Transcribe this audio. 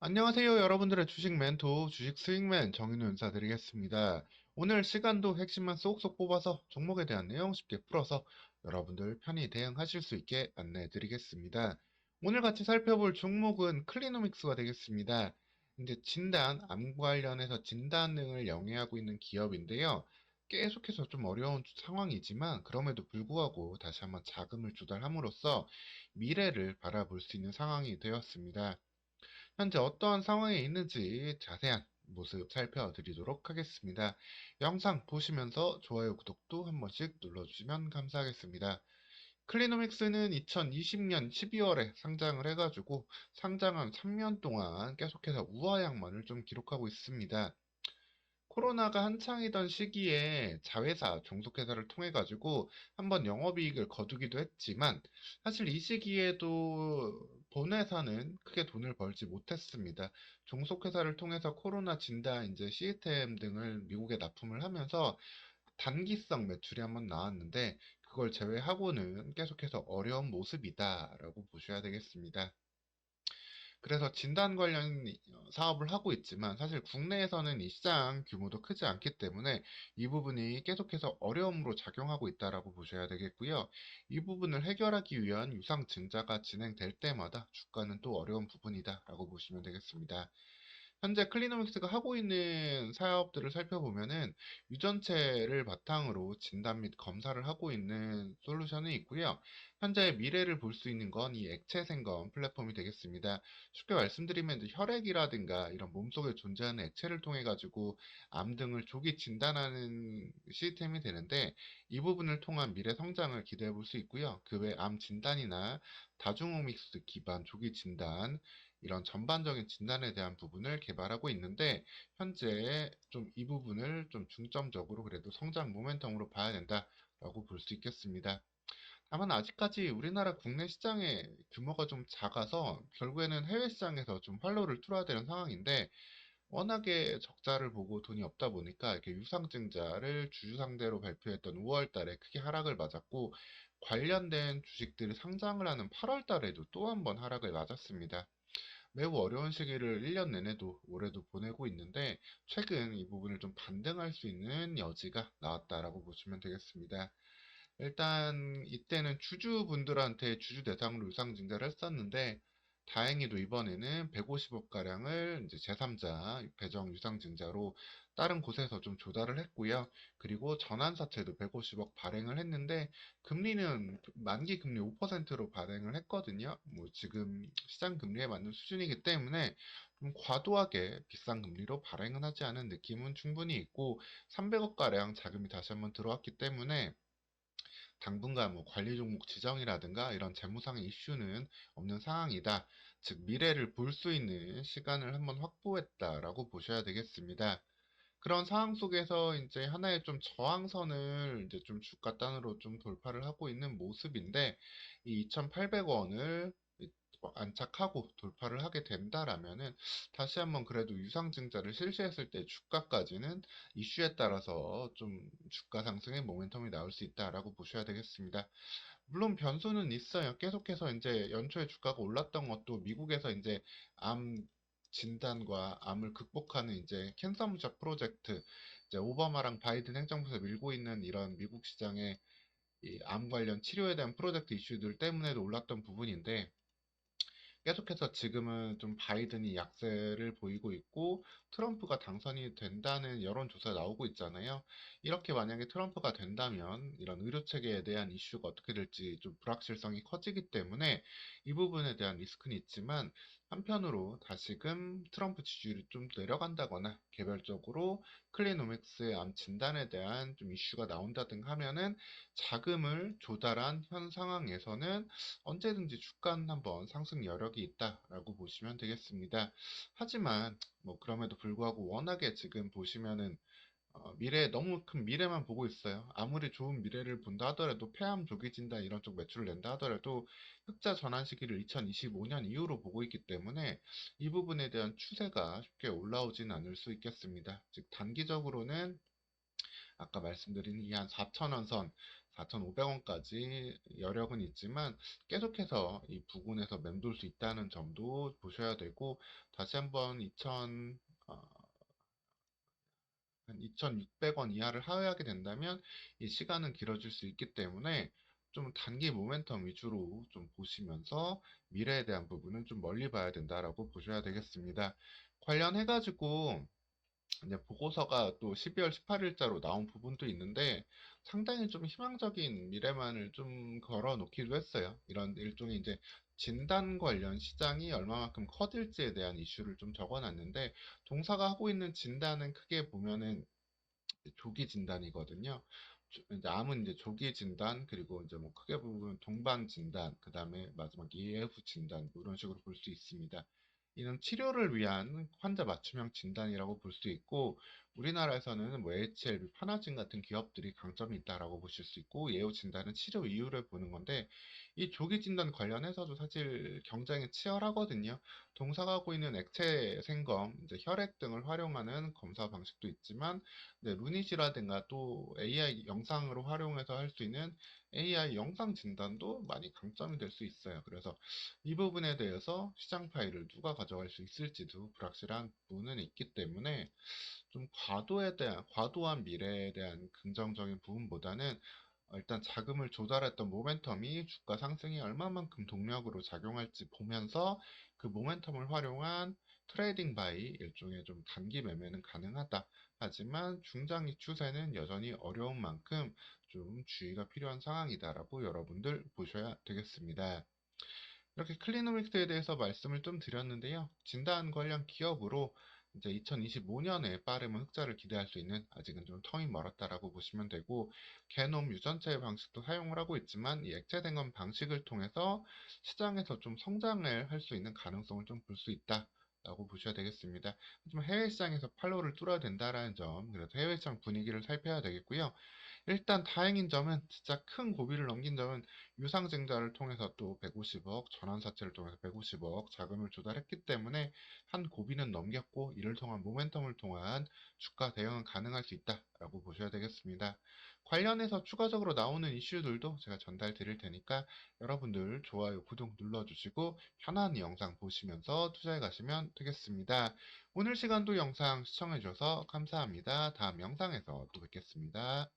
안녕하세요. 여러분들의 주식 멘토, 주식 스윙맨 정인우 인사드리겠습니다. 오늘 시간도 핵심만 쏙쏙 뽑아서 종목에 대한 내용 쉽게 풀어서 여러분들 편히 대응하실 수 있게 안내해 드리겠습니다. 오늘 같이 살펴볼 종목은 클리노믹스가 되겠습니다. 이제 진단, 암 관련해서 진단 등을 영위하고 있는 기업인데요. 계속해서 좀 어려운 상황이지만 그럼에도 불구하고 다시 한번 자금을 조달함으로써 미래를 바라볼 수 있는 상황이 되었습니다. 현재 어떠한 상황에 있는지 자세한 모습 살펴드리도록 하겠습니다. 영상 보시면서 좋아요, 구독도 한 번씩 눌러주시면 감사하겠습니다. 클리노믹스는 2020년 12월에 상장을 해가지고 상장한 3년 동안 계속해서 우하향만을 좀 기록하고 있습니다. 코로나가 한창이던 시기에 자회사, 종속회사를 통해 가지고 한번 영업이익을 거두기도 했지만 사실 이 시기에도 본회사는 크게 돈을 벌지 못했습니다. 종속회사를 통해서 코로나 진단 이제 시스템 등을 미국에 납품을 하면서 단기성 매출이 한번 나왔는데 그걸 제외하고는 계속해서 어려운 모습이다라고 보셔야 되겠습니다. 그래서 진단 관련 사업을 하고 있지만 사실 국내에서는 이 시장 규모도 크지 않기 때문에 이 부분이 계속해서 어려움으로 작용하고 있다라고 보셔야 되겠고요. 이 부분을 해결하기 위한 유상 증자가 진행될 때마다 주가는 또 어려운 부분이다라고 보시면 되겠습니다. 현재 클리노믹스가 하고 있는 사업들을 살펴보면은 유전체를 바탕으로 진단 및 검사를 하고 있는 솔루션이 있고요. 현재 미래를 볼 수 있는 건 이 액체 생검 플랫폼이 되겠습니다. 쉽게 말씀드리면 혈액이라든가 이런 몸속에 존재하는 액체를 통해 가지고 암 등을 조기 진단하는 시스템이 되는데 이 부분을 통한 미래 성장을 기대해 볼 수 있고요. 그 외 암 진단이나 다중오믹스 기반 조기 진단 이런 전반적인 진단에 대한 부분을 개발하고 있는데 현재 좀 이 부분을 좀 중점적으로 그래도 성장 모멘텀으로 봐야 된다라고 볼 수 있겠습니다. 다만 아직까지 우리나라 국내 시장의 규모가 좀 작아서 결국에는 해외 시장에서 좀 활로를 틀어야 되는 상황인데 워낙에 적자를 보고 돈이 없다 보니까 이렇게 유상증자를 주주 상대로 발표했던 5월 달에 크게 하락을 맞았고 관련된 주식들이 상장을 하는 8월 달에도 또 한 번 하락을 맞았습니다. 매우 어려운 시기를 1년 내내도 올해도 보내고 있는데 최근 이 부분을 좀 반등할 수 있는 여지가 나왔다라고 보시면 되겠습니다. 일단 이때는 주주분들한테 주주 대상으로 유상증자를 했었는데 다행히도 이번에는 150억 가량을 이제 제3자 배정 유상증자로 다른 곳에서 좀 조달을 했고요. 그리고 전환사채도 150억 발행을 했는데 금리는 만기 금리 5%로 발행을 했거든요. 뭐 지금 시장 금리에 맞는 수준이기 때문에 좀 과도하게 비싼 금리로 발행은 하지 않은 느낌은 충분히 있고 300억 가량 자금이 다시 한번 들어왔기 때문에 당분간 뭐 관리 종목 지정이라든가 이런 재무상의 이슈는 없는 상황이다. 즉 미래를 볼 수 있는 시간을 한번 확보했다라고 보셔야 되겠습니다. 그런 상황 속에서 이제 하나의 좀 저항선을 이제 좀 주가 단으로 좀 돌파를 하고 있는 모습인데 이 2,800원을 안착하고 돌파를 하게 된다라면은 다시 한번 그래도 유상증자를 실시했을 때 주가까지는 이슈에 따라서 좀 주가 상승의 모멘텀이 나올 수 있다라고 보셔야 되겠습니다. 물론 변수는 있어요. 계속해서 이제 연초에 주가가 올랐던 것도 미국에서 이제 암 진단과 암을 극복하는 이제 캔서 무적 프로젝트, 이제 오바마랑 바이든 행정부에서 밀고 있는 이런 미국 시장의 이암 관련 치료에 대한 프로젝트 이슈들 때문에도 올랐던 부분인데 계속해서 지금은 좀 바이든이 약세를 보이고 있고 트럼프가 당선이 된다는 여론조사 나오고 있잖아요. 이렇게 만약에 트럼프가 된다면 이런 의료 체계에 대한 이슈가 어떻게 될지 좀 불확실성이 커지기 때문에 이 부분에 대한 리스크는 있지만 한편으로 다시금 트럼프 지지율이 좀 내려간다거나 개별적으로 클리노믹스의 암 진단에 대한 좀 이슈가 나온다든가 하면은 자금을 조달한 현 상황에서는 언제든지 주가는 한번 상승 여력이 있다라고 보시면 되겠습니다. 하지만 뭐 그럼에도 불구하고 워낙에 지금 보시면은 어, 미래 너무 큰 미래만 보고 있어요. 아무리 좋은 미래를 본다 하더라도 폐암 조기 진단 이런 쪽 매출을 낸다 하더라도 흑자 전환 시기를 2025년 이후로 보고 있기 때문에 이 부분에 대한 추세가 쉽게 올라오진 않을 수 있겠습니다. 즉 단기적으로는 아까 말씀드린 이 한 4,000원 선, 4,500원까지 여력은 있지만 계속해서 이 부근에서 맴돌 수 있다는 점도 보셔야 되고 다시 한번 2,000 어, 한 2,600원 이하를 하회하게 된다면 이 시간은 길어질 수 있기 때문에 좀 단기 모멘텀 위주로 좀 보시면서 미래에 대한 부분은 좀 멀리 봐야 된다라고 보셔야 되겠습니다. 관련해 가지고 이제 보고서가 또 12월 18일자로 나온 부분도 있는데 상당히 좀 희망적인 미래만을 좀 걸어 놓기도 했어요. 이런 일종의 이제 진단 관련 시장이 얼마만큼 커질지에 대한 이슈를 좀 적어 놨는데 동사가 하고 있는 진단은 크게 보면은 조기 진단이거든요. 조- 이제 암은 이제 조기 진단 그리고 이제 뭐 크게 보면 동반 진단 그 다음에 마지막 예후 진단 뭐 이런 식으로 볼 수 있습니다. 이는 치료를 위한 환자 맞춤형 진단이라고 볼 수 있고 우리나라에서는 뭐 HLB, 파나진 같은 기업들이 강점이 있다라고 보실 수 있고 예후 진단은 치료 이후를 보는 건데 이 조기 진단 관련해서도 사실 경쟁이 치열하거든요. 동사가 하고 있는 액체 생검, 이제 혈액 등을 활용하는 검사 방식도 있지만 네, 루닛이라든가 또 AI 영상으로 활용해서 할 수 있는 AI 영상 진단도 많이 강점이 될 수 있어요. 그래서 이 부분에 대해서 시장 파일을 누가 가져갈 수 있을지도 불확실한 부분은 있기 때문에 좀 과도에 대한, 과도한 미래에 대한 긍정적인 부분보다는 어, 일단 자금을 조달했던 모멘텀이 주가 상승이 얼마만큼 동력으로 작용할지 보면서 그 모멘텀을 활용한 트레이딩 바이 일종의 좀 단기 매매는 가능하다. 하지만 중장기 추세는 여전히 어려운 만큼 좀 주의가 필요한 상황이다라고 여러분들 보셔야 되겠습니다. 이렇게 클리노믹스에 대해서 말씀을 좀 드렸는데요. 진단 관련 기업으로 이제 2025년에 빠르면 흑자를 기대할 수 있는 아직은 좀 텀이 멀었다라고 보시면 되고 게놈 유전자의 방식도 사용을 하고 있지만 이 액체 댕검 방식을 통해서 시장에서 좀 성장을 할 수 있는 가능성을 좀 볼 수 있다. 라고 보셔야 되겠습니다. 하지만 해외 시장에서 팔로우를 뚫어야 된다라는 점, 그래서 해외 시장 분위기를 살펴야 되겠고요. 일단 다행인 점은 진짜 큰 고비를 넘긴 점은 유상증자를 통해서 또 150억, 전환사채를 통해서 150억 자금을 조달했기 때문에 한 고비는 넘겼고 이를 통한 모멘텀을 통한 주가 대응은 가능할 수 있다라고 보셔야 되겠습니다. 관련해서 추가적으로 나오는 이슈들도 제가 전달 드릴 테니까 여러분들 좋아요, 구독 눌러주시고 편안히 영상 보시면서 투자해 가시면 되겠습니다. 오늘 시간도 영상 시청해 주셔서 감사합니다. 다음 영상에서 또 뵙겠습니다.